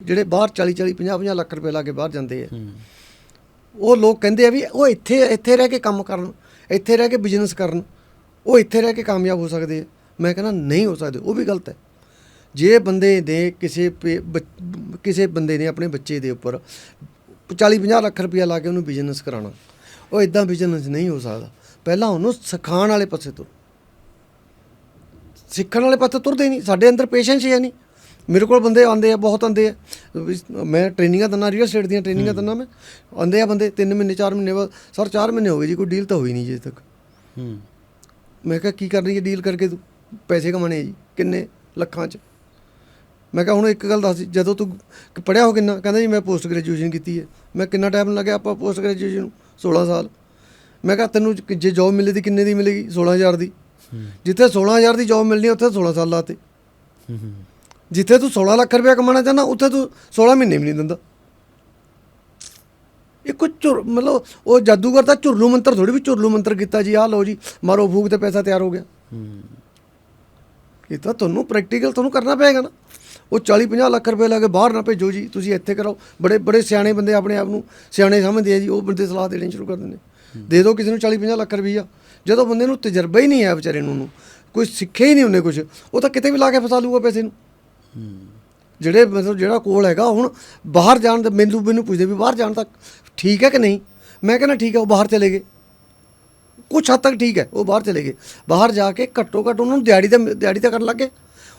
ਜਿਹੜੇ ਬਾਹਰ 40 40 50 50 ਲੱਖ ਰੁਪਏ ਲਾ ਕੇ ਬਾਹਰ ਜਾਂਦੇ ਆ। ਉਹ ਲੋਕ ਕਹਿੰਦੇ ਆ ਵੀ ਉਹ ਇੱਥੇ ਇੱਥੇ ਰਹਿ ਕੇ ਕੰਮ ਕਰਨ ਇੱਥੇ ਰਹਿ ਕੇ ਬਿਜ਼ਨਸ ਕਰਨ ਉਹ ਇੱਥੇ ਰਹਿ ਕੇ ਕਾਮਯਾਬ ਹੋ ਸਕਦੇ ਆ। ਮੈਂ ਕਹਿੰਦਾ ਨਹੀਂ ਹੋ ਸਕਦੇ ਉਹ ਵੀ ਗਲਤ ਹੈ। ਜੇ ਬੰਦੇ ਦੇ ਕਿਸੇ ਕਿਸੇ ਬੰਦੇ ਨੇ ਆਪਣੇ ਬੱਚੇ ਦੇ ਉੱਪਰ 40 50 ਲੱਖ ਰੁਪਇਆ ਲਾ ਕੇ ਉਹਨੂੰ ਬਿਜ਼ਨਸ ਕਰਾਉਣਾ ਉਹ ਇਦਾਂ ਬਿਜ਼ਨਸ ਨਹੀਂ ਹੋ ਸਕਦਾ। ਪਹਿਲਾਂ ਉਹਨੂੰ ਸਿਖਾਉਣ ਵਾਲੇ ਪਾਸੇ ਤੋਂ ਸਿੱਖਣ ਵਾਲੇ ਪਾਸੇ ਤੁਰਦੇ ਨਹੀਂ ਸਾਡੇ ਅੰਦਰ ਪੇਸ਼ੈਂਸ ਹੀ ਹੈ ਨਹੀਂ। ਮੇਰੇ ਕੋਲ ਬੰਦੇ ਆਉਂਦੇ ਆ ਬਹੁਤ ਆਉਂਦੇ ਆ। ਵੀ ਮੈਂ ਟ੍ਰੇਨਿੰਗਾਂ ਦਿੰਦਾ ਰੀਅਲ ਸਟੇਟ ਦੀਆਂ ਟ੍ਰੇਨਿੰਗਾਂ ਦਿੰਦਾ ਮੈਂ। ਆਉਂਦੇ ਆ ਬੰਦੇ 3 ਮਹੀਨੇ 4 ਮਹੀਨੇ ਬਾਅਦ ਸਰ 4 ਮਹੀਨੇ ਹੋ ਗਏ ਜੀ ਕੋਈ ਡੀਲ ਤਾਂ ਹੋਈ ਨਹੀਂ ਜੇ ਤੱਕ। ਹੂੰ। ਮੈਂ ਕਿਹਾ ਕੀ ਕਰਨੀ ਹੈ ਡੀਲ ਕਰਕੇ ਤੂੰ? ਪੈਸੇ ਕਮਾਣੇ ਜੀ ਕਿੰਨੇ? ਲੱਖਾਂ ਚ। ਮੈਂ ਕਿਹਾ ਹੁਣ ਇੱਕ ਗੱਲ ਦੱਸ ਜਦੋਂ ਤੂੰ ਪੜਿਆ ਹੋ ਕਿੰਨਾ ਕਹਿੰਦਾ ਜੀ ਮੈਂ ਪੋਸਟ ਗ੍ਰੈਜੂਏਸ਼ਨ ਕੀਤੀ ਹੈ। ਮੈਂ ਕਿੰਨਾ ਟਾਈਮ ਲੱਗਿਆ ਆਪਾਂ ਪੋਸਟ ਗ੍ਰੈਜੂਏਸ਼ਨ ਨੂੰ? 16 ਸਾਲ। ਮੈਂ ਕਿਹਾ ਤੈਨੂੰ ਜ- ਜੌਬ ਮਿਲੇਗੀ ਕਿੰਨੇ ਦੀ ਮਿਲੇਗੀ? 16000 ਦੀ। ਜਿੱਥੇ 16000 ਦੀ ਜੌਬ ਮਿਲਣੀ ਉੱਥੇ 16 ਸਾਲ ਲਾਤੇ ਹੂੰ। ਜਿੱਥੇ ਤੂੰ 16 ਲੱਖ ਰੁਪਇਆ ਕਮਾਉਣਾ ਚਾਹੁੰਦਾ ਉੱਥੇ ਤੂੰ 16 ਮਹੀਨੇ ਵੀ ਨਹੀਂ ਦਿੰਦਾ। ਇਹ ਕੋਈ ਝੁਰ ਮਤਲਬ ਉਹ ਜਾਦੂਗਰ ਦਾ ਝੁਰਲੂ ਮੰਤਰ ਥੋੜੀ ਵੀ ਝੁਰਲੂ ਮੰਤਰ ਕੀਤਾ ਜੀ ਆਹ ਲਓ ਜੀ ਮਾਰੋ ਫੂਕ ਤੇ ਪੈਸਾ ਤਿਆਰ ਹੋ ਗਿਆ। ਇਹ ਤਾਂ ਤੁਹਾਨੂੰ ਪ੍ਰੈਕਟੀਕਲ ਤੁਹਾਨੂੰ ਕਰਨਾ ਪਏਗਾ ਨਾ। ਉਹ 40 50 ਲੱਖ ਰੁਪਏ ਲਾ ਕੇ ਬਾਹਰ ਨਾ ਭੇਜੋ ਜੀ ਤੁਸੀਂ ਇੱਥੇ ਕਰਾਓ ਬੜੇ ਬੜੇ ਸਿਆਣੇ ਬੰਦੇ ਆਪਣੇ ਆਪ ਨੂੰ ਸਿਆਣੇ ਸਮਝਦੇ ਆ ਜੀ ਉਹ ਬੰਦੇ ਸਲਾਹ ਦੇਣੀ ਸ਼ੁਰੂ ਕਰ ਦਿੰਦੇ ਦੇ ਦਿਓ ਕਿਸੇ ਨੂੰ 40 50 ਲੱਖ ਰੁਪਈਆ। ਜਦੋਂ ਬੰਦੇ ਨੂੰ ਤਜਰਬਾ ਹੀ ਨਹੀਂ ਹੈ ਵਿਚਾਰੇ ਨੂੰ ਕੋਈ ਸਿੱਖਿਆ ਹੀ ਨਹੀਂ ਉਹਨੇ ਕੁਝ ਉਹ ਤਾਂ ਕਿਤੇ ਵੀ ਲਾ ਕੇ ਫਸਾ ਲੂਗਾ ਪੈਸੇ ਨੂੰ। ਜਿਹੜੇ ਮਤਲਬ ਜਿਹੜਾ ਕੋਲ ਹੈਗਾ ਹੁਣ ਬਾਹਰ ਜਾਣ ਦਾ ਮੈਨੂੰ ਮੈਨੂੰ ਪੁੱਛਦੇ ਵੀ ਬਾਹਰ ਜਾਣ ਤੱਕ ਠੀਕ ਹੈ ਕਿ ਨਹੀਂ? ਮੈਂ ਕਹਿੰਦਾ ਠੀਕ ਹੈ, ਉਹ ਬਾਹਰ ਚਲੇ ਗਏ। ਕੁਛ ਹੱਦ ਤੱਕ ਠੀਕ ਹੈ, ਉਹ ਬਾਹਰ ਚਲੇ ਗਏ। ਬਾਹਰ ਜਾ ਕੇ ਘੱਟੋ ਘੱਟ ਉਹਨਾਂ ਨੂੰ ਦਿਹਾੜੀ ਦਾ ਦਿਹਾੜੀ ਤਾਂ ਕਰਨ ਲੱਗੇ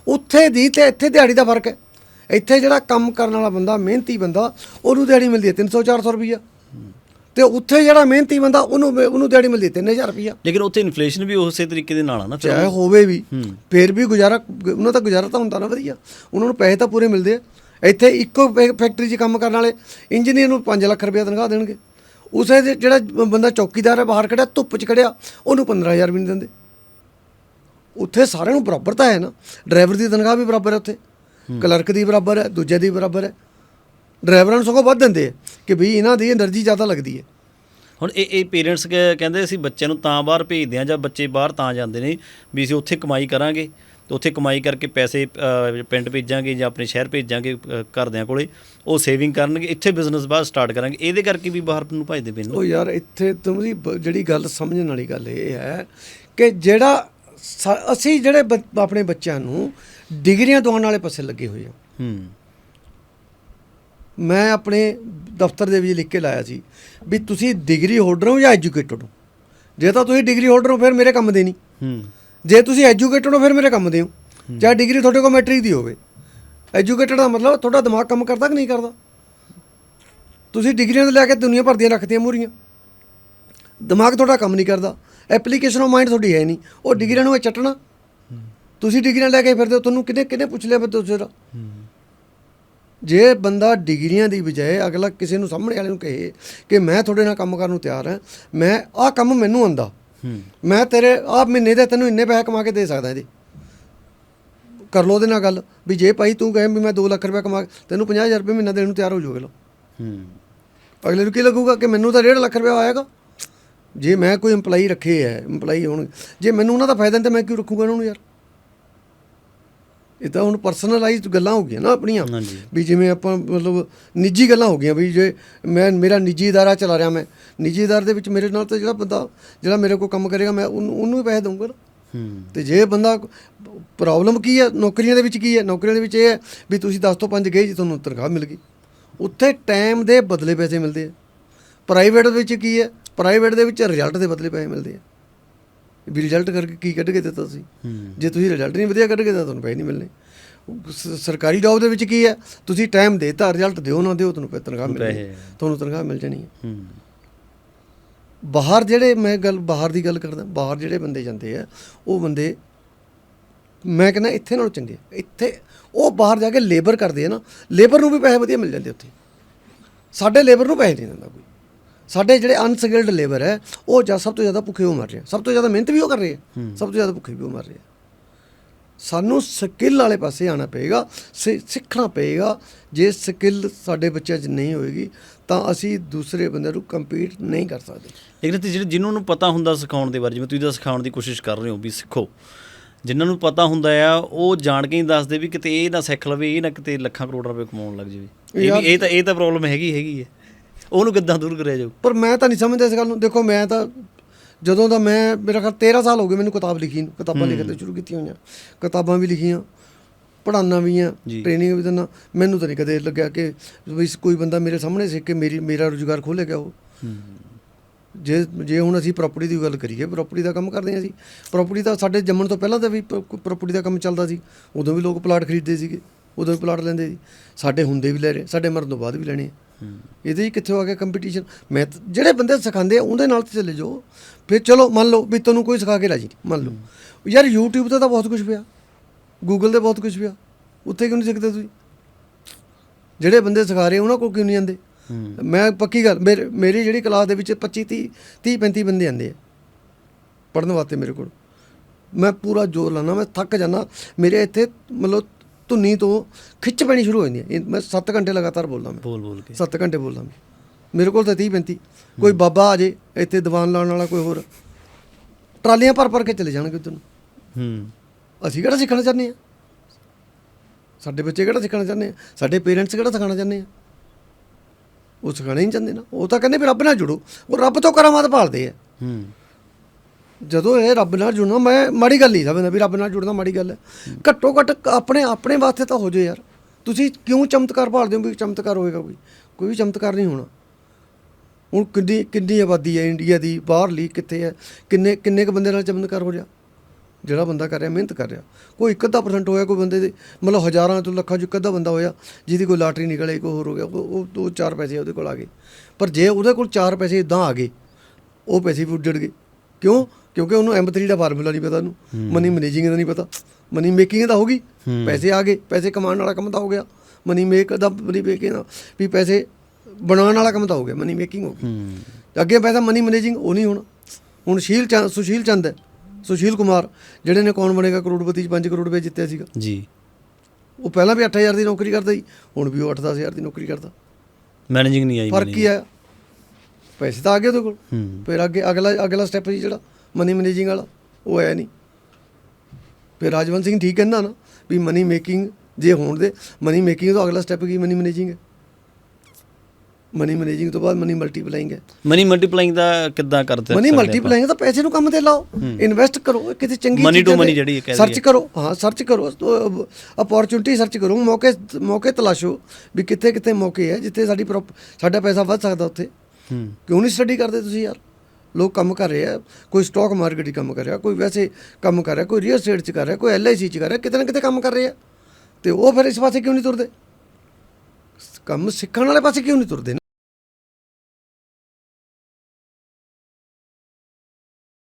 ਉੱਥੇ ਦੀ ਤੇ ਇੱਥੇ ਦਿਹਾੜੀ ਦਾ ਫ਼ਰਕ ਹੈ। ਇੱਥੇ ਜਿਹੜਾ ਕੰਮ ਕਰਨ ਵਾਲਾ ਬੰਦਾ, ਮਿਹਨਤੀ ਬੰਦਾ, ਉਹਨੂੰ ਦਿਹਾੜੀ ਮਿਲਦੀ ਹੈ 300 400 ਰੁਪਈਆ। ਤੇ ਉੱਥੇ ਜਿਹੜਾ ਮਿਹਨਤੀ ਬੰਦਾ ਉਹਨੂੰ ਉਹਨੂੰ ਦਿਹਾੜੀ ਮਿਲਦੀ ਹੈ 3000 ਰੁਪਈਆ। ਲੇਕਿਨ ਉੱਥੇ ਇਨਫਲੇਸ਼ਨ ਵੀ ਉਸੇ ਤਰੀਕੇ ਦੇ ਨਾਲ ਆ ਨਾ ਫਿਰ ਚਾਹੇ ਹੋਵੇ ਵੀ। ਫਿਰ ਵੀ ਗੁਜ਼ਾਰਾ ਉਹਨਾਂ ਦਾ ਗੁਜ਼ਾਰਾ ਤਾਂ ਹੁੰਦਾ ਨਾ ਵਧੀਆ। ਉਹਨਾਂ ਨੂੰ ਪੈਸੇ ਤਾਂ ਪੂਰੇ ਮਿਲਦੇ ਆ। ਇੱਥੇ ਇੱਕੋ ਫੈਕਟਰੀ 'ਚ ਕੰਮ ਕਰਨ ਵਾਲੇ ਇੰਜੀਨੀਅਰ ਨੂੰ 5 ਲੱਖ ਰੁਪਏ ਤਨਖਾਹ ਦੇਣਗੇ। ਉਸੇ ਦੇ ਜਿਹੜਾ ਬੰਦਾ ਚੌਕੀਦਾਰ ਹੈ ਬਾਹਰ ਖੜਿਆ ਧੁੱਪ 'ਚ ਖੜਿਆ ਉਹਨੂੰ 15000 ਵੀ ਨਹੀਂ ਦਿੰਦੇ। ਉੱਥੇ ਸਾਰਿਆਂ ਨੂੰ ਬਰਾਬਰ ਤਾਂ ਹੈ ਨਾ। ਡਰਾਈਵਰ ਦੀ ਤਨਖਾਹ ਵੀ ਬਰਾਬਰ ਹੈ ਉੱਥੇ। ਕਲਰਕ ਦੀ ਬਰਾਬਰ ਹੈ ਦੂਜੇ ਦੀ ਬਰਾਬਰ ਹੈ। ਡਰਾਈਵਰਾਂ ਨੂੰ ਸਗੋਂ ਵੱਧ ਦਿੰਦੇ ਆ ਕਿ ਵੀ ਇਹਨਾਂ ਦੀ એનર્ਜੀ ਜ਼ਿਆਦਾ ਲੱਗਦੀ ਹੈ। ਹੁਣ ਇਹ ਇਹ ਪੇਰੈਂਟਸ ਕਹਿੰਦੇ ਅਸੀਂ ਬੱਚਿਆਂ ਨੂੰ ਤਾਂ ਬਾਹਰ ਭੇਜਦੇ ਆ ਜਾਂ ਬੱਚੇ ਬਾਹਰ ਤਾਂ ਜਾਂਦੇ ਨੇ ਵੀ ਅਸੀਂ ਉੱਥੇ ਕਮਾਈ ਕਰਾਂਗੇ ਤੇ ਉੱਥੇ ਕਮਾਈ ਕਰਕੇ ਪੈਸੇ ਪਿੰਡ ਭੇਜਾਂਗੇ ਜਾਂ ਆਪਣੇ ਸ਼ਹਿਰ ਭੇਜਾਂਗੇ ਘਰਦਿਆਂ ਕੋਲੇ ਉਹ ਸੇਵਿੰਗ ਕਰਨਗੇ ਇੱਥੇ ਬਿਜ਼ਨਸ ਬਾਅਦ ਸਟਾਰਟ ਕਰਾਂਗੇ। ਇਹਦੇ ਕਰਕੇ ਵੀ ਬਾਹਰ ਨੂੰ ਭਜਦੇ ਪਏ ਨੇ ਉਹ ਯਾਰ ਇੱਥੇ ਤੁਸੀਂ ਜਿਹੜੀ ਗੱਲ ਸਮਝਣ ਵਾਲੀ ਗੱਲ ਇਹ ਹੈ ਕਿ ਜਿਹੜਾ ਅਸੀਂ ਜਿਹੜੇ ਆਪਣੇ ਬੱਚਿਆਂ ਨੂੰ ਡਿਗਰੀਆਂ ਦਵਾਉਣ ਵਾਲੇ ਪਾਸੇ ਲੱਗੇ ਹੋਏ ਆ ਹੂੰ। ਮੈਂ ਆਪਣੇ ਦਫ਼ਤਰ ਦੇ ਵਿੱਚ ਲਿਖ ਕੇ ਲਾਇਆ ਸੀ ਵੀ ਤੁਸੀਂ ਡਿਗਰੀ ਹੋਲਡਰ ਹੋ ਜਾਂ ਐਜੂਕੇਟਡ ਹੋ? ਜੇ ਤਾਂ ਤੁਸੀਂ ਡਿਗਰੀ ਹੋਲਡਰ ਹੋ ਫਿਰ ਮੇਰੇ ਕੰਮ ਦੇ ਨਹੀਂ। ਹੂੰ। ਜੇ ਤੁਸੀਂ ਐਜੂਕੇਟਡ ਹੋ ਫਿਰ ਮੇਰੇ ਕੰਮ ਦੇ ਹੋ। ਚਾਹੇ ਡਿਗਰੀ ਤੁਹਾਡੇ ਕੋਲ ਮੈਟ੍ਰਿਕ ਦੀ ਹੋਵੇ। ਐਜੂਕੇਟਡ ਦਾ ਮਤਲਬ ਤੁਹਾਡਾ ਦਿਮਾਗ ਕੰਮ ਕਰਦਾ ਕਿ ਨਹੀਂ ਕਰਦਾ? ਤੁਸੀਂ ਡਿਗਰੀਆਂ ਦੇ ਲੈ ਕੇ ਦੁਨੀਆ ਭਰ ਦੀਆਂ ਰੱਖਦੀਆਂ ਮੂਰੀਆਂ ਦਿਮਾਗ ਤੁਹਾਡਾ ਕੰਮ ਨਹੀਂ ਕਰਦਾ। ਐਪਲੀਕੇਸ਼ਨ ਆਫ ਮਾਈਂਡ ਤੁਹਾਡੀ ਹੈ ਨਹੀਂ। ਉਹ ਡਿਗਰੀਆਂ ਨੂੰ ਚੱਟਣਾ। ਤੁਸੀਂ ਡਿਗਰੀਆਂ ਲੈ ਕੇ ਫਿਰਦੇ ਹੋ ਤੁਹਾਨੂੰ ਕਿਹਨੇ ਕਿਹਨੇ ਪੁੱਛ ਲਿਆ ਫਿਰ ਤੁਸੀਂ ਦਾ ਜੇ ਬੰਦਾ ਡਿਗਰੀਆਂ ਦੀ ਬਜਾਏ ਅਗਲਾ ਕਿਸੇ ਨੂੰ ਸਾਹਮਣੇ ਵਾਲੇ ਨੂੰ ਕਹੇ ਕਿ ਮੈਂ ਤੁਹਾਡੇ ਨਾਲ ਕੰਮ ਕਰਨ ਨੂੰ ਤਿਆਰ ਹਾਂ ਮੈਂ ਆਹ ਕੰਮ ਮੈਨੂੰ ਆਂਦਾ ਮੈਂ ਤੇਰੇ ਆਹ ਮਹੀਨੇ ਦੇ ਤੈਨੂੰ ਇੰਨੇ ਪੈਸੇ ਕਮਾ ਕੇ ਦੇ ਸਕਦਾ ਇਹਦੇ। ਕਰ ਲੋ ਉਹਦੇ ਨਾਲ ਗੱਲ ਵੀ ਜੇ ਭਾਈ ਤੂੰ ਕਹੇ ਵੀ ਮੈਂ 2 ਲੱਖ ਰੁਪਏ ਕਮਾ ਤੈਨੂੰ 50000 ਰੁਪਏ ਮਹੀਨਾ ਦੇਣ ਨੂੰ ਤਿਆਰ ਹੋ ਜਾਊਗਾ ਲੋ ਹੂੰ। ਅਗਲੇ ਨੂੰ ਕੀ ਲੱਗੂਗਾ ਕਿ ਮੈਨੂੰ ਤਾਂ 1.5 ਲੱਖ ਰੁਪਏ ਆਏਗਾ? ਜੇ ਮੈਂ ਕੋਈ EMPLOYE ਰੱਖੇ ਹੈ EMPLOYE ਹੁਣ ਜੇ ਮੈਨੂੰ ਉਹਨਾਂ ਦਾ ਫਾਇਦਾ ਨਹੀਂ ਤਾਂ ਮੈਂ ਕਿਉਂ ਰੱਖੂਗਾ ਉਹਨਾਂ ਨੂੰ ਯਾਰ? ਇਹ ਤਾਂ ਹੁਣ ਪਰਸਨਲਾਈਜ਼ਡ ਗੱਲਾਂ ਹੋ ਗਈਆਂ ਨਾ ਆਪਣੀਆਂ। ਵੀ ਜਿਵੇਂ ਆਪਾਂ ਮਤਲਬ ਨਿੱਜੀ ਗੱਲਾਂ ਹੋ ਗਈਆਂ ਵੀ ਜੇ ਮੈਂ ਮੇਰਾ ਨਿੱਜੀ ਅਦਾਰਾ ਚਲਾ ਰਿਹਾ ਮੈਂ। ਨਿੱਜੀ ਅਦਾਰੇ ਦੇ ਵਿੱਚ ਮੇਰੇ ਨਾਲ ਤਾਂ ਜਿਹੜਾ ਬੰਦਾ ਜਿਹੜਾ ਮੇਰੇ ਕੋਲ ਕੰਮ ਕਰੇਗਾ ਮੈਂ ਉਹਨੂੰ ਉਹਨੂੰ ਹੀ ਪੈਸੇ ਦਊਂਗਾ ਤੇ ਜੇ ਬੰਦਾ ਪ੍ਰੋਬਲਮ ਕੀ ਹੈ ਨੌਕਰੀਆਂ ਦੇ ਵਿੱਚ ਕੀ ਹੈ? ਨੌਕਰੀਆਂ ਦੇ ਵਿੱਚ ਇਹ ਹੈ ਵੀ ਤੁਸੀਂ 10 ਤੋਂ 5 ਗਏ ਜੀ ਤੁਹਾਨੂੰ ਤਨਖਾਹ ਮਿਲ ਗਈ। ਉੱਥੇ ਟਾਈਮ ਦੇ ਬਦਲੇ ਪੈਸੇ ਮਿਲਦੇ ਆ। ਪ੍ਰਾਈਵੇਟ ਦੇ ਵਿੱਚ ਕੀ ਹੈ? ਪ੍ਰਾਈਵੇਟ ਦੇ ਵਿੱਚ ਰਿਜ਼ਲਟ ਦੇ ਬਦਲੇ ਪੈਸੇ ਮਿਲਦੇ ਆ। ਵੀ ਰਿਜ਼ਲਟ ਕਰਕੇ ਕੀ ਕੱਢ ਕੇ ਦਿੱਤਾ ਤੁਸੀਂ ਜੇ ਤੁਸੀਂ ਰਿਜ਼ਲਟ ਨਹੀਂ ਵਧੀਆ ਕੱਢ ਕੇ ਤਾਂ ਤੁਹਾਨੂੰ ਪੈਸੇ ਨਹੀਂ ਮਿਲਣੇ। ਸਰਕਾਰੀ ਜੌਬ ਦੇ ਵਿੱਚ ਕੀ ਹੈ? ਤੁਸੀਂ ਟਾਈਮ ਦੇਤਾ ਰਿਜ਼ਲਟ ਦਿਓ ਨਾ ਦਿਓ ਤੁਹਾਨੂੰ ਤਨਖਾਹ ਮਿਲਣੀ। ਤੁਹਾਨੂੰ ਤਨਖਾਹ ਮਿਲ ਜਾਣੀ ਹੈ। ਬਾਹਰ ਜਿਹੜੇ ਮੈਂ ਗੱਲ ਬਾਹਰ ਦੀ ਗੱਲ ਕਰਦਾ ਬਾਹਰ ਜਿਹੜੇ ਬੰਦੇ ਜਾਂਦੇ ਆ ਉਹ ਬੰਦੇ ਮੈਂ ਕਹਿੰਦਾ ਇੱਥੇ ਨਾਲੋਂ ਚੰਗੇ। ਇੱਥੇ ਉਹ ਬਾਹਰ ਜਾ ਕੇ ਲੇਬਰ ਕਰਦੇ ਆ ਨਾ ਲੇਬਰ ਨੂੰ ਵੀ ਪੈਸੇ ਵਧੀਆ ਮਿਲ ਜਾਂਦੇ ਉੱਥੇ। ਸਾਡੇ ਲੇਬਰ ਨੂੰ ਪੈਸੇ ਨਹੀਂ ਦਿੰਦਾ ਕੋਈ। ਸਾਡੇ ਜਿਹੜੇ ਅਨਸਕਿਲਡ ਲੇਬਰ ਹੈ ਉਹ ਜਾਂ ਸਭ ਤੋਂ ਜ਼ਿਆਦਾ ਭੁੱਖੇ ਹੋ ਮਰ ਰਹੇ ਆ। ਸਭ ਤੋਂ ਜ਼ਿਆਦਾ ਮਿਹਨਤ ਵੀ ਉਹ ਕਰ ਰਹੇ ਆ। ਸਭ ਤੋਂ ਜ਼ਿਆਦਾ ਭੁੱਖੇ ਵੀ ਉਹ ਮਰ ਰਹੇ ਆ। ਸਾਨੂੰ ਸਕਿੱਲ ਵਾਲੇ ਪਾਸੇ ਆਣਾ ਪਏਗਾ ਸਿੱਖਣਾ ਪਏਗਾ। ਜੇ ਸਕਿੱਲ ਸਾਡੇ ਬੱਚਿਆਂ 'ਚ ਨਹੀਂ ਹੋਏਗੀ ਤਾਂ ਅਸੀਂ ਦੂਸਰੇ ਬੰਦੇ ਨੂੰ ਕੰਪੀਟ ਨਹੀਂ ਕਰ ਸਕਦੇ। ਲੇਕਿਨ ਜਿਹੜੇ ਜਿਨ੍ਹਾਂ ਨੂੰ ਪਤਾ ਹੁੰਦਾ ਸਿਖਾਉਣ ਦੇ ਬਾਰੇ ਜਿਵੇਂ ਤੁਸੀਂ ਤਾਂ ਸਿਖਾਉਣ ਦੀ ਕੋਸ਼ਿਸ਼ ਕਰ ਰਹੇ ਹੋ ਵੀ ਸਿੱਖੋ ਜਿਨ੍ਹਾਂ ਨੂੰ ਪਤਾ ਹੁੰਦਾ ਆ ਉਹ ਜਾਣ ਕੇ ਹੀ ਦੱਸਦੇ ਵੀ ਕਿਤੇ ਇਹ ਨਾ ਸਿੱਖ ਲਵੇ ਇਹ ਨਾ ਕਿਤੇ ਲੱਖਾਂ ਕਰੋੜ ਰੁਪਏ ਕਮਾਉਣ ਲੱਗ ਜਾਵੇ। ਇਹ ਵੀ ਇਹ ਤਾਂ ਇਹ ਤਾਂ ਪ੍ਰੋਬਲਮ ਹੈਗੀ ਹੈਗੀ ਹੈ। ਉਹਨੂੰ ਕਿੱਦਾਂ ਦੂਰ ਕਰਿਆ ਜਾਊ? ਪਰ ਮੈਂ ਤਾਂ ਨਹੀਂ ਸਮਝਦਾ ਇਸ ਗੱਲ ਨੂੰ। ਦੇਖੋ ਮੈਂ ਤਾਂ ਜਦੋਂ ਦਾ ਮੈਂ ਮੇਰਾ ਖਿਆਲ 13 ਸਾਲ ਹੋ ਗਏ ਮੈਨੂੰ ਕਿਤਾਬ ਲਿਖੀ ਨੂੰ ਕਿਤਾਬਾਂ ਲਿਖਣ ਸ਼ੁਰੂ ਕੀਤੀਆਂ ਹੋਈਆਂ। ਕਿਤਾਬਾਂ ਵੀ ਲਿਖੀਆਂ ਪੜ੍ਹਾਉਣਾ ਵੀ ਆ। ਟ੍ਰੇਨਿੰਗ ਵੀ ਦਿੰਦਾ। ਮੈਨੂੰ ਤਾਂ ਨਹੀਂ ਕਦੇ ਲੱਗਿਆ ਕਿ ਵੀ ਕੋਈ ਬੰਦਾ ਮੇਰੇ ਸਾਹਮਣੇ ਸਿੱਖ ਕੇ ਮੇਰੀ ਮੇਰਾ ਰੁਜ਼ਗਾਰ ਖੋਲ੍ਹੇਗਾ ਉਹ। ਜੇ ਜੇ ਹੁਣ ਅਸੀਂ ਪ੍ਰਾਪਰਟੀ ਦੀ ਗੱਲ ਕਰੀਏ ਪ੍ਰਾਪਰਟੀ ਦਾ ਕੰਮ ਕਰਦੇ ਹਾਂ ਅਸੀਂ। ਪ੍ਰਾਪਰਟੀ ਤਾਂ ਸਾਡੇ ਜੰਮਣ ਤੋਂ ਪਹਿਲਾਂ ਤਾਂ ਵੀ ਪ੍ਰਾਪਰਟੀ ਦਾ ਕੰਮ ਚੱਲਦਾ ਸੀ। ਉਦੋਂ ਵੀ ਲੋਕ ਪਲਾਟ ਖਰੀਦਦੇ ਸੀਗੇ ਉਦੋਂ ਵੀ ਪਲਾਟ ਲੈਂਦੇ ਸੀ। ਸਾਡੇ ਹੁੰਦੇ ਵੀ ਲੈ ਰਹੇ ਸਾਡੇ ਮਰਨ ਤੋਂ ਬਾਅਦ ਵੀ ਲੈਣੇ ਆ। ਇਹਦੇ ਹੀ ਕਿੱਥੇ ਆ ਗਿਆ ਕੰਪੀਟੀਸ਼ਨ ਮੈਂ ਜਿਹੜੇ ਬੰਦੇ ਸਿਖਾਉਂਦੇ ਆ ਉਹਦੇ ਨਾਲ ਤੇ ਚਲੇ ਜਾਓ। ਫਿਰ ਚਲੋ ਮੰਨ ਲਓ ਵੀ ਤੁਹਾਨੂੰ ਕੋਈ ਸਿਖਾ ਕੇ ਰਾਜੀ ਮੰਨ ਲਓ। ਯਾਰ YouTube ਤੇ ਤਾਂ ਬਹੁਤ ਕੁਝ ਪਿਆ। Google ਤੇ ਬਹੁਤ ਕੁਝ ਪਿਆ। ਉੱਥੇ ਕਿਉਂ ਨਹੀਂ ਸਿੱਖਦੇ ਤੁਸੀਂ? ਜਿਹੜੇ ਬੰਦੇ ਸਿਖਾ ਰਹੇ ਉਹਨਾਂ ਕੋਲ ਕਿਉਂ ਨਹੀਂ ਜਾਂਦੇ? ਮੈਂ ਪੱਕੀ ਗੱਲ ਮੇਰੇ ਜਿਹੜੀ ਕਲਾਸ ਦੇ ਵਿੱਚ 25 30 30 35 ਬੰਦੇ ਆਉਂਦੇ ਆ। ਪੜਨ ਵਾਸਤੇ ਮੇਰੇ ਕੋਲ। ਮੈਂ ਪੂਰਾ ਜ਼ੋਰ ਲਾਣਾ ਮੈਂ ਥੱਕ ਜਾਣਾ ਮੇਰੇ ਇੱਥੇ ਮਤਲਬ ਧੁੰਨੀ ਤੋਂ ਖਿੱਚ ਪੈਣੀ ਸ਼ੁਰੂ ਹੋ ਜਾਂਦੀ ਹੈ। ਮੈਂ 7 ਘੰਟੇ ਲਗਾਤਾਰ ਬੋਲਦਾ ਮੈਂ। ਬੋਲ ਬੋਲ ਕੇ। 7 ਘੰਟੇ ਬੋਲਦਾ ਮੈਂ। ਮੇਰੇ ਕੋਲ ਤਾਂ 30 35 ਕੋਈ ਬਾਬਾ ਆ ਜੇ ਇੱਥੇ ਦੀਵਾਨ ਲਾਉਣ ਵਾਲਾ ਕੋਈ ਹੋਰ। ਟਰਾਲੀਆਂ ਭਰ ਭਰ ਕੇ ਚਲੇ ਜਾਣਗੇ ਉਧਰ ਨੂੰ। ਹੂੰ। ਅਸੀਂ ਕਿਹੜਾ ਸਿੱਖਣਾ ਚਾਹੁੰਦੇ ਆ ਸਾਡੇ ਬੱਚੇ ਕਿਹੜਾ ਸਿੱਖਣਾ ਚਾਹੁੰਦੇ ਆ? ਸਾਡੇ ਪੇਰੈਂਟਸ ਕਿਹੜਾ ਸਿਖਾਉਣਾ ਚਾਹੁੰਦੇ ਆ? ਉਹ ਸਿਖਾਣਾ ਹੀ ਨਹੀਂ ਚਾਹੁੰਦੇ ਨਾ। ਉਹ ਤਾਂ ਕਹਿੰਦੇ ਵੀ ਰੱਬ ਨਾਲ ਜੁੜੋ। ਉਹ ਰੱਬ ਤੋਂ ਕਰਾਮਾਤ ਭਾਲਦੇ ਆ। ਹੂੰ। ਜਦੋਂ ਇਹ ਰੱਬ ਨਾਲ ਜੁੜਨਾ, ਮੈਂ ਮਾੜੀ ਗੱਲ ਨਹੀਂ ਸਮਝਦਾ ਵੀ ਰੱਬ ਨਾਲ ਜੁੜਨਾ ਮਾੜੀ ਗੱਲ ਹੈ। ਘੱਟੋ ਘੱਟ ਆਪਣੇ ਆਪਣੇ ਵਾਸਤੇ ਤਾਂ ਹੋ ਜਾਓ ਯਾਰ। ਤੁਸੀਂ ਕਿਉਂ ਚਮਤਕਾਰ ਭਾਲਦੇ ਹੋ ਵੀ ਚਮਤਕਾਰ ਹੋਏਗਾ ਕੋਈ? ਕੋਈ ਵੀ ਚਮਤਕਾਰ ਨਹੀਂ ਹੋਣਾ। ਹੁਣ ਕਿੰਨੀ ਕਿੰਨੀ ਆਬਾਦੀ ਹੈ ਇੰਡੀਆ ਦੀ, ਬਾਹਰਲੀ ਕਿੱਥੇ ਹੈ? ਕਿੰਨੇ ਕਿੰਨੇ ਕ ਬੰਦੇ ਨਾਲ ਚਮਤਕਾਰ ਹੋ ਰਿਹਾ? ਜਿਹੜਾ ਬੰਦਾ ਕਰ ਰਿਹਾ, ਮਿਹਨਤ ਕਰ ਰਿਹਾ। ਕੋਈ ਇੱਕ ਅੱਧਾ ਪਰਸੈਂਟ ਹੋਇਆ ਕੋਈ ਬੰਦੇ ਦੇ, ਮਤਲਬ ਹਜ਼ਾਰਾਂ ਤੋਂ ਲੱਖਾਂ 'ਚੋਂ ਇੱਕ ਅੱਧਾ ਬੰਦਾ ਹੋਇਆ, ਜਿਹਦੀ ਕੋਈ ਲਾਟਰੀ ਨਿਕਲੇ, ਕੋਈ ਹੋਰ ਹੋ ਗਿਆ, ਉਹ ਦੋ ਚਾਰ ਪੈਸੇ ਉਹਦੇ ਕੋਲ ਆ ਗਏ। ਪਰ ਜੇ ਉਹਦੇ ਕੋਲ ਚਾਰ ਪੈਸੇ ਇਦਾਂ ਆ ਗਏ, ਉਹ ਪੈਸੇ ਵੀ ਉੱਜੜ ਗਏ। ਕਿਉਂ? ਕਿਉਂਕਿ ਉਹਨੂੰ M3 ਦਾ ਫਾਰਮੂਲਾ ਨਹੀਂ ਪਤਾ ਉਹਨੂੰ। ਮਨੀ ਮੈਨੇਜਿੰਗ ਦਾ ਨਹੀਂ ਪਤਾ। ਮਨੀ ਮੇਕਿੰਗ ਦਾ ਹੋ ਗਈ। ਪੈਸੇ ਆ ਗਏ। ਪੈਸੇ ਕਮਾਉਣ ਵਾਲਾ ਕੰਮ ਤਾਂ ਹੋ ਗਿਆ। ਮਨੀ ਮੇਕ ਦਾ ਮਨੀ ਮੇਕਿੰਗ ਵੀ ਪੈਸੇ ਬਣਾਉਣ ਵਾਲਾ ਕੰਮ ਤਾਂ ਹੋ ਗਿਆ। ਮਨੀ ਮੇਕਿੰਗ ਹੋ ਗਈ। ਅੱਗੇ ਪੈਸਾ ਮਨੀ ਮੈਨੇਜਿੰਗ ਉਹ ਨਹੀਂ ਹੋਣਾ। ਹੁਣ ਸ਼ੀਲ ਚੰਦ ਸੁਸ਼ੀਲ ਚੰਦ ਹੈ। ਸੁਸ਼ੀਲ ਕੁਮਾਰ ਜਿਹੜੇ ਨੇ ਕੌਣ ਬਣੇਗਾ? ਕਰੋੜਪਤੀ 'ਚ 5 ਕਰੋੜ ਰੁਪਏ ਜਿੱਤਿਆ ਸੀਗਾ। ਜੀ। ਉਹ ਪਹਿਲਾਂ ਵੀ 8000 ਦੀ ਨੌਕਰੀ ਕਰਦਾ ਸੀ। ਹੁਣ ਵੀ ਉਹ 8-10000 ਦੀ ਨੌਕਰੀ ਕਰਦਾ। ਮੈਨੇਜਿੰਗ ਨਹੀਂ ਆਈ ਫ਼ਰਕ ਕੀ ਆਇਆ ਪੈਸੇ ਤਾਂ ਆ ਗਏ ਉਹਦੇ ਕੋਲ। ਹੂੰ। ਫਿਰ ਅੱਗੇ ਅਗਲਾ ਅਗਲਾ ਸਟੈਪ ਸੀ ਜਿਹੜਾ ਮਨੀ ਮੈਨੇਜਿੰਗ ਵਾਲਾ ਉਹ ਆਇਆ ਨਹੀਂ। ਫਿਰ ਰਾਜਵੰਤ ਸਿੰਘ ਠੀਕ ਕਹਿੰਦਾ ਨਾ ਵੀ ਮਨੀ ਮੇਕਿੰਗ ਜੇ ਹੋਣ ਦੇ ਮਨੀ ਮੇਕਿੰਗ ਤੋਂ ਅਗਲਾ ਸਟੈਪ ਕੀ ਮਨੀ ਮੈਨੇਜਿੰਗ ਹੈ? ਮਨੀ ਮੈਨੇਜਿੰਗ ਤੋਂ ਬਾਅਦ ਮਨੀ ਮਲਟੀਪਲਾਈਂਗ ਹੈ। ਮਨੀ ਮਲਟੀਪਲਾਈਂਗ ਦਾ ਕਿੱਦਾਂ ਕਰਦੇ ਮਨੀ? ਮਲਟੀਪਲਾਈਂਗ ਤਾਂ ਪੈਸੇ ਨੂੰ ਕੰਮ ਤੇ ਲਾਓ। ਇਨਵੈਸਟ ਕਰੋ ਕਿਤੇ ਚੰਗੀ ਚੀਜ਼ਾਂ money ਤੇ ਜਿਹੜੀ ਕਹਿ ਸਰਚ। ਕਰੋ। ਹਾਂ ਸਰਚ ਕਰੋ। ਅਪੋਰਚੁਨਿਟੀ ਸਰਚ ਕਰੋ। ਮੌਕੇ ਮੌਕੇ ਤਲਾਸ਼ੋ ਵੀ ਕਿੱਥੇ ਕਿੱਥੇ ਮੌਕੇ ਹੈ ਜਿੱਥੇ ਸਾਡੀ ਸਾਡਾ ਪੈਸਾ ਵੱਧ ਸਕਦਾ ਉੱਥੇ। ਹੂੰ ਕਿਉਂ ਨਹੀਂ ਸਟੱਡੀ ਕਰਦੇ ਤੁਸੀਂ ਯਾਰ? ਲੋਕ ਕੰਮ ਕਰ ਰਹੇ ਆ, ਕੋਈ ਸਟਾਕ ਮਾਰਕੀਟ 'ਚ ਕੰਮ ਕਰ ਰਿਹਾ, ਕੋਈ ਵੈਸੇ ਕੰਮ ਕਰ ਰਿਹਾ, ਕੋਈ ਰੀਅਲ estate 'ਚ ਕਰ ਰਿਹਾ, ਕੋਈ ਐਲਆਈਸੀ 'ਚ ਕਰ ਰਿਹਾ, ਕਿਤੇ ਨਾ ਕਿਤੇ ਕੰਮ ਕਰ ਰਹੇ ਆ। ਤੇ ਉਹ ਫਿਰ ਇਸ ਪਾਸੇ ਕਿਉਂ ਨਹੀਂ ਤੁਰਦੇ? ਕੰਮ ਸਿੱਖਣ ਵਾਲੇ ਪਾਸੇ ਕਿਉਂ ਨਹੀਂ ਤੁਰਦੇ ਨਾ?